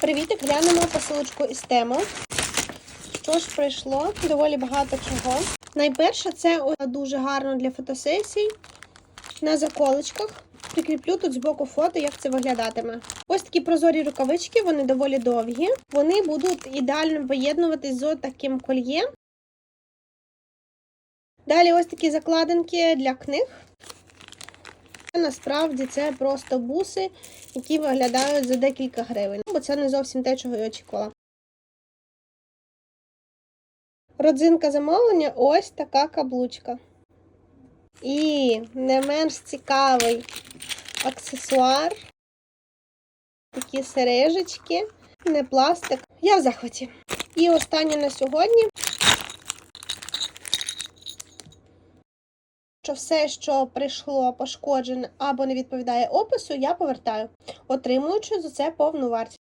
Привітик, глянемо посилочку із тему. Що ж прийшло? Доволі багато чого. Найперше, це дуже гарно для фотосесій на заколочках. Прикріплю тут збоку фото, як це виглядатиме. Ось такі прозорі рукавички, вони доволі довгі. Вони будуть ідеально поєднуватись з таким кольє. Далі ось такі закладинки для книг. Насправді це просто буси, які виглядають за декілька гривень. Бо це не зовсім те, чого я очікувала. Родзинка замовлення ось така каблучка. І не менш цікавий аксесуар. Такі сережечки, не пластик. Я в захваті. І останнє на сьогодні. Що все, що прийшло пошкоджене або не відповідає опису, я повертаю, отримуючи за це повну вартість.